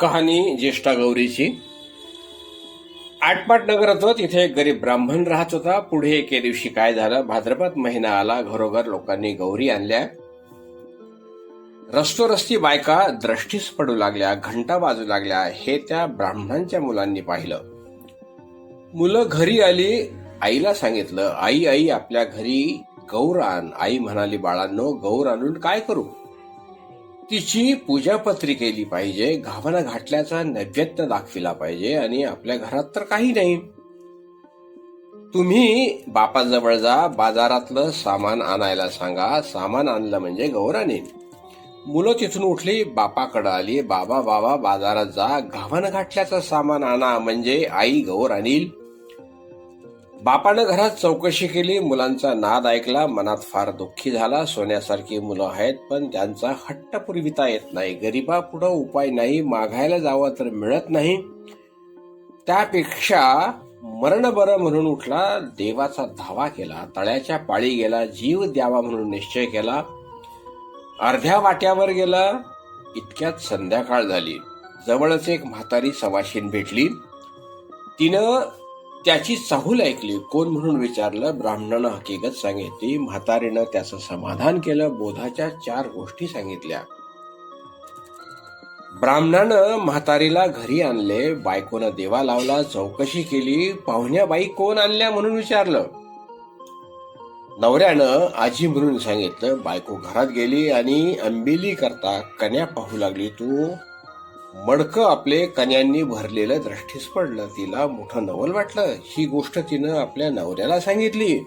कहाणी ज्येष्ठा गौरीची. आटपाट नगर होतं तिथे एक गरीब ब्राह्मण राहत होता. पुढे एके दिवशी काय झालं? भाद्रपद महिना आला घरोघर लोकांनी गौरी आणल्या. रस्तोरस्ती बायका द्रष्टीस पडू लागल्या घंटा बाजू लागल्या. हे त्या ब्राह्मणांच्या मुलांनी पाहिलं. मुलं घरी आली आईला सांगितलं आई आई आपल्या घरी गौर आण. आई म्हणाली बाळांनो गौर आणून काय करू? तिची पूजापत्री केली पाहिजे घावना घाटल्याचा नैवेद्य दाखविला पाहिजे आणि आपल्या घरात तर काही नाही. तुम्ही बापाजवळ जा बाजारातलं सामान आणायला सांगा. सामान आणलं म्हणजे गौराने मुलं तिथून उठली बापाकडे आली बाबा बाबा बाजारात जा घावन घाटल्याचं सामान आणा म्हणजे आई गौर आणील. बापानं घरात चौकशी केली मुलांचा नाद ऐकला मनात फार दुःखी झाला. सोन्यासारखी मुलं आहेत पण त्यांचा हट्ट पुरविता येत नाही. गरीबा पुढं उपाय नाही मागायला जावं तर मिळत नाही. त्यापेक्षा मरण बरं म्हणून उठला देवाचा धावा केला तळ्याच्या पाळी गेला जीव द्यावा म्हणून निश्चय केला. अर्ध्या वाट्यावर गेला इतक्यात संध्याकाळ झाली. जवळच एक म्हातारी सवाशीन भेटली. तिनं त्याची चाहूल ऐकली. कोण म्हणून विचारलं? ब्राह्मणानं हकीकत सांगितली. म्हातारीनं त्याचं समाधान केलं. बोधाच्या चार गोष्टी सांगितल्या. ब्राह्मणानं म्हातारीला घरी आणले. बायकोनं देवा लावला. चौकशी केली. पाहुण्या बाई कोण आणल्या म्हणून विचारलं. नवऱ्यानं आजी म्हणून सांगितलं बायको घरात गेली आणि अंबिली करता कन्या पाहू लागली तू. मडकं आपले कन्यांनी भरलेलं दृष्टीस पडलं. तिला मोठं नवल वाटलं. ही गोष्ट तिनं आपल्या नवऱ्याला सांगितली.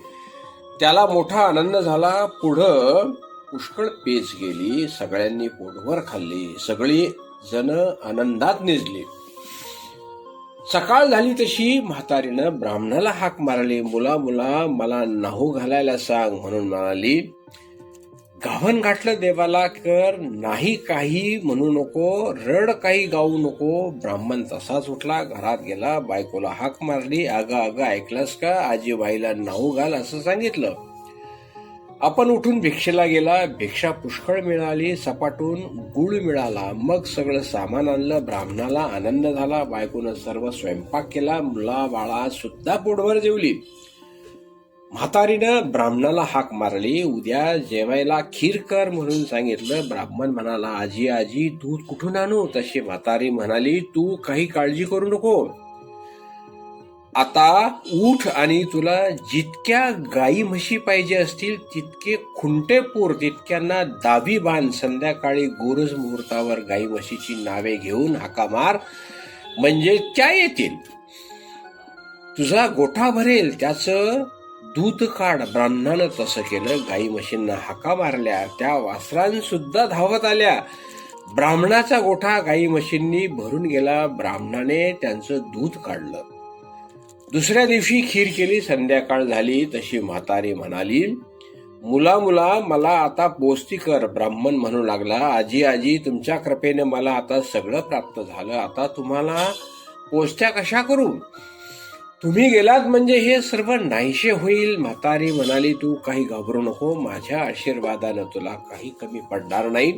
त्याला मोठा आनंद झाला. पुढं पुष्कळ पेच गेली. सगळ्यांनी पोटभर खाल्ली. सगळी जण आनंदात निजली. सकाळ झाली तशी म्हातारीनं ब्राह्मणाला हाक मारली. मुला मुला मला नाहू घालायला सांग म्हणून म्हणाली. गावन गाठलं देवाला कर नाही काही म्हणू नको रड काही गाऊ नको. ब्राह्मण तसाच उठला घरात गेला बायकोला हाक मारली अगं अगं ऐकलंस का? आजीबाईला नाऊ घाल असं सांगितलं. आपण उठून भिक्षेला गेला भिक्षा पुष्कळ मिळाली सपाटून गुळ मिळाला मग सगळं सामान आणलं ब्राह्मणाला आनंद झाला बायकोनं सर्व स्वयंपाक केला मुला बाळा सुद्धा पोटभर जेवली. म्हातारीनं ब्राह्मणाला हाक मारली. उद्या जेवायला खीर कर म्हणून सांगितलं. ब्राह्मण म्हणाला आजी आजी दूध कुठून आणू? तशी म्हातारी म्हणाली तू काही काळजी करू नको. आता उठ आणि तुला जितक्या गाई म्हशी पाहिजे असतील तितके खुंटे पूर तितक्यांना दावी बांध. संध्याकाळी गोरज मुहूर्तावर गाई म्हशीची नावे घेऊन हाका मार. म्हणजे त्या येतील. तुझा गोठा भरेल. त्याचं दूध काढ ब्राह्मणानं तसं केलं. गाई म्हशींना हाका मारल्या. त्या वासरांसुद्धा धावत आल्या. ब्राह्मणाचा गोठा गाई म्हशींनी भरून गेला. ब्राह्मणाने त्यांचं दूध काढलं. दुसऱ्या दिवशी खीर केली. संध्याकाळ झाली. तशी म्हातारी म्हणाली मुला मुला मला आता पोस्ती कर. ब्राह्मण म्हणू लागला आजी आजी तुमच्या कृपेने मला आता सगळं प्राप्त झालं. आता तुम्हाला पोस्त्या कशा करू? तुम्ही गेलात म्हणजे हे सर्व नाहीशे होईल. म्हातारी म्हणाली तू काही घाबरू नको. माझ्या आशीर्वादानं तुला काही कमी पडणार नाही.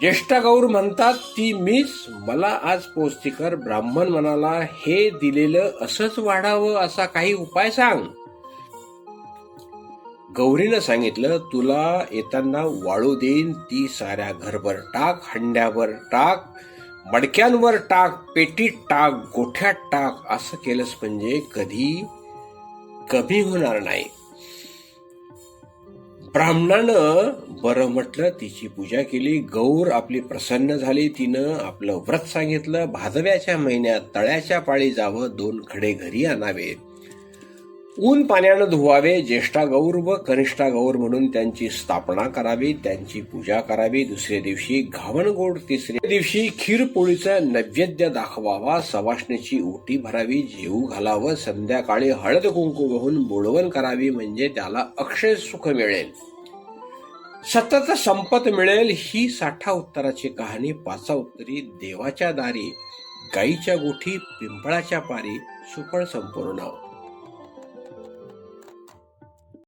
ज्येष्ठ गौर म्हणतात ती मीच. मला आज पोस्तीकर ब्राह्मण म्हणाला हे दिलेलं असंच वाढावं असा काही उपाय सांग गौरीनं सांगितलं तुला येताना वाळू देईन ती साऱ्या घरभर टाक हंड्यावर टाक. मडक्यांवर टाक पेटीत टाक गोठ्यात टाक असं केलंस म्हणजे कधी कमी होणार नाही. ब्राह्मणानं बरं म्हटलं तिची पूजा केली गौर आपली प्रसन्न झाली तिनं आपलं व्रत सांगितलं भादव्याच्या महिन्यात तळ्याच्या पाळी जावं दोन खडे घरी आणावेत. ऊन पाण्यानं धुवावे ज्येष्ठा गौर व कनिष्ठा गौर म्हणून त्यांची स्थापना करावी त्यांची पूजा करावी. दुसऱ्या दिवशी घावणगोड तिसऱ्या दिवशी खीरपोळीचा नैवेद्य दाखवावा सवाष्णीची ओटी भरावी जेऊ घालावं संध्याकाळी हळद कुंकू वाहून बोळवण करावी म्हणजे त्याला अक्षय सुख मिळेल. सतत संपत मिळेल ही साठा उत्तराची कहाणी. पाचा उत्तरी देवाच्या दारी गाईच्या गोठी पिंपळाच्या पारी सुफळ संपूर्ण.